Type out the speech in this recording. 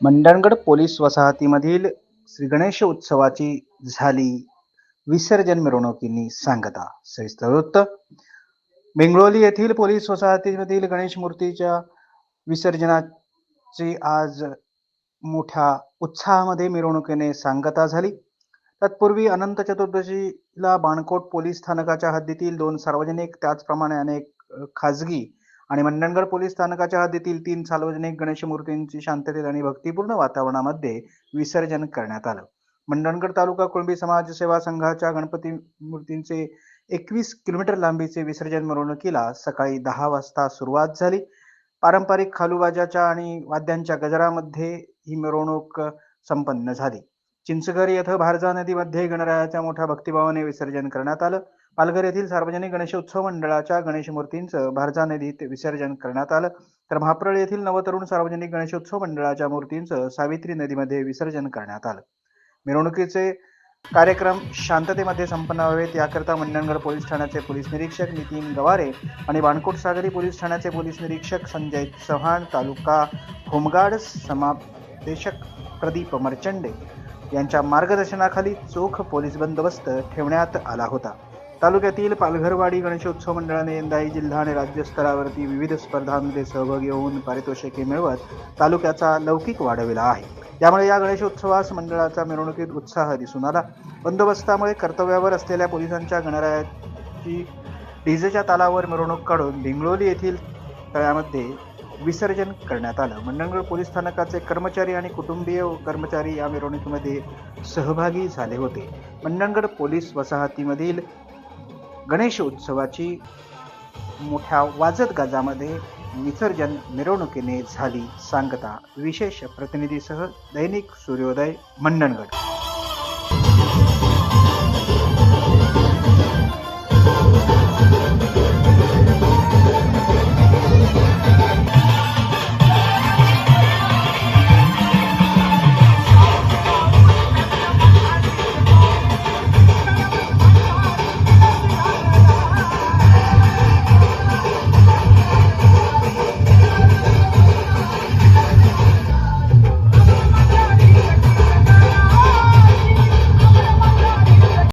Mandangad police वसाहतीमधील श्री गणेश उत्सवाची झाली विसर्जन मिरवणुकींनी सांगता सविस्तर वृत्त. बेंगळोली येथील पोलीस वसाहतीमधील गणेश मूर्तीच्या विसर्जनाची आज मोठ्या उत्साहामध्ये मिरवणुकीने सांगता झाली. तत्पूर्वी अनंत चतुर्दशीला बाणकोट पोलीस स्थानकाच्या हद्दीतील दोन सार्वजनिक त्याचप्रमाणे अनेक खाजगी आणि मंडणगड पोलीस स्थानकाच्या हद्दीतील तीन सार्वजनिक गणेश मूर्तींची शांततेत आणि भक्तिपूर्ण वातावरणामध्ये विसर्जन करण्यात आलं. मंडणगड तालुका कुळंबी समाज सेवा संघाच्या गणपती मूर्तींचे एकवीस किलोमीटर लांबीचे विसर्जन मिरवणुकीला सकाळी दहा वाजता सुरुवात झाली. पारंपरिक खालूबाजाच्या आणि वाद्यांच्या गजरामध्ये ही मिरवणूक संपन्न झाली. चिंचघर येथे भारजा नदीमध्ये गणरायाच्या मोठ्या भक्तिभावाने विसर्जन करण्यात आलं. पालघर येथील सार्वजनिक गणेशोत्सव मंडळाच्या गणेश मूर्तींचं भारजा नदीत विसर्जन करण्यात आलं. तर महाप्रळ येथील नवतरुण सार्वजनिक गणेशोत्सव मंडळाच्या मूर्तींचं सावित्री नदीमध्ये विसर्जन करण्यात आलं. मिरवणुकीचे कार्यक्रम शांततेमध्ये संपन्न व्हावेत. याकरता मंडणगड पोलीस ठाण्याचे पोलीस निरीक्षक नितीन गवारे आणि बाणकोट सागरी पोलीस ठाण्याचे पोलीस निरीक्षक संजय चव्हाण तालुका होमगार्ड समादेशक प्रदीप मरचंडे यांच्या मार्गदर्शनाखाली चोख पोलीस बंदोबस्त ठेवण्यात आला होता. तालुक्यातील पालघरवाडी गणेशोत्सव मंडळाने यंदाही जिल्हा आणि राज्यस्तरावरती विविध स्पर्धांमध्ये सहभागी होऊन पारितोषिके मिळवत तालुक्याचा लौकिक वाढविला आहे. त्यामुळे या गणेशोत्सवास मंडळाचा मिरवणुकीत उत्साह दिसून आला. बंदोबस्तामुळे कर्तव्यावर असलेल्या पोलिसांच्या गणरायाची डीजेच्या तालावर मिरवणूक काढून भिंगलोली येथील तळ्यामध्ये विसर्जन करण्यात आलं. मंडणगड पोलीस स्थानकाचे कर्मचारी आणि कुटुंबीय कर्मचारी या मिरवणुकीमध्ये सहभागी झाले होते. मंडणगड पोलीस वसाहतीमधील गणेश उत्सवाची मोठ्या वाजत गाजामध्ये विसर्जन मिरवणुकीने झाली. सांगता विशेष प्रतिनिधीसह दैनिक सूर्योदय मंडणगड.